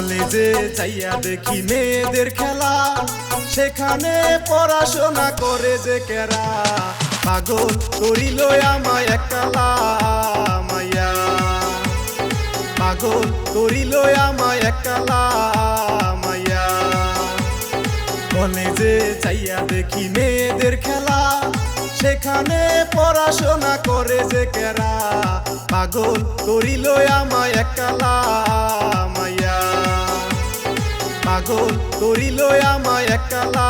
কলেজে যাইয়া দেখি মেয়েদের খেলা। সেখানে পড়াশোনা করে যে কেরা। পাগল করিল আমায় একলা মাইয়া। পাগল করিল আমায় একলা মাইয়া। কলেজে যাইয়া দেখি মেয়েদের খেলা। সেখানে পড়াশোনা করে যে কেরা। পাগল করিল আমায় একলা পাগল করিল আমায় একলা।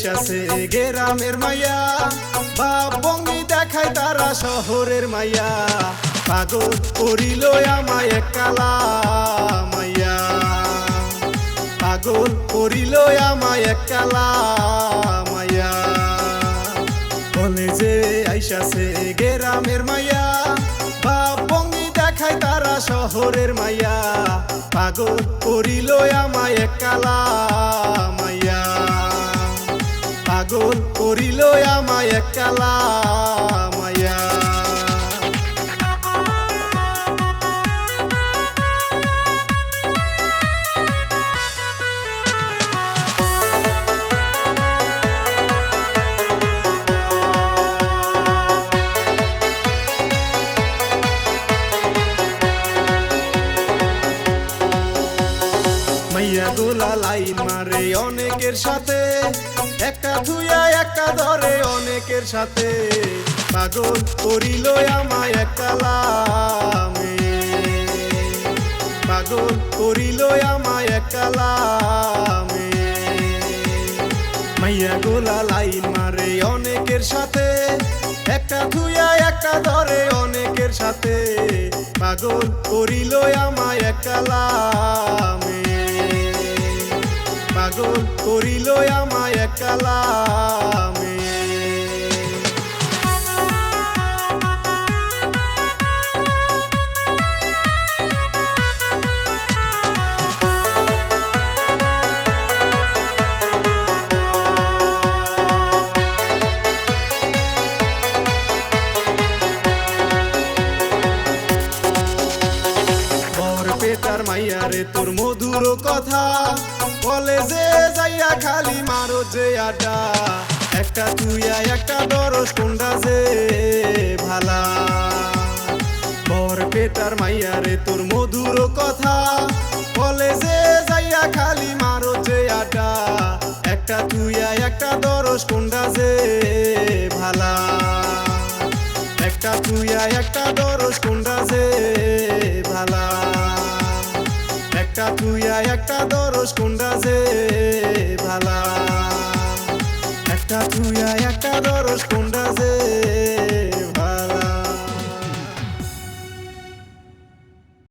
আইসাছে গেরামের মাইয়া। বাপ বঙ্গি দেখায় তারা শহরের মাইয়া। পাগল করিল আমায় কালা মাইয়া। পাগল করিল আমায় কালা মাইয়া। কলেজে আইসাছে গেরামের মাইয়া। বাপ বঙ্গি দেখায় তারা শহরের মাইয়া। পাগল করিল আমায় কালা মাইয়া। পাগল করিল আমায় কালা গোলা লাইন মারে অনেকের সাথে। একটা থুয়া একটা ধরে অনেকের সাথে। পাগল করিল আমায় একলা পাগল করিল আমায় একলা মাইয়া গোলা লাইন মারে অনেকের সাথে। একটা থুয়া একটা ধরে অনেকের সাথে। পাগল করিল আমায় একলা পাগল করিল আমায় একলা। পেটার মাইয়া রে তোর মধুর কথা কলেজে যাইয়া খালি মারো যে আড্ডা। একটা তুইয়া, একটা দরস, কোনটা যে ভালা। বর পেটার মাইয়া রে তোর মধুর কথা কলেজে যাইয়া খালি মারো যে আড্ডা। একটা তুইয়া, একটা দরস, কোনটা যে ভালা। একটা তুইয়া, একটা দরস, কোনটা যে ভালা। একটা তুইয়া একটা দরস কোনটা যে ভালা? একটা তুইয়া একটা দরস কোনটা যে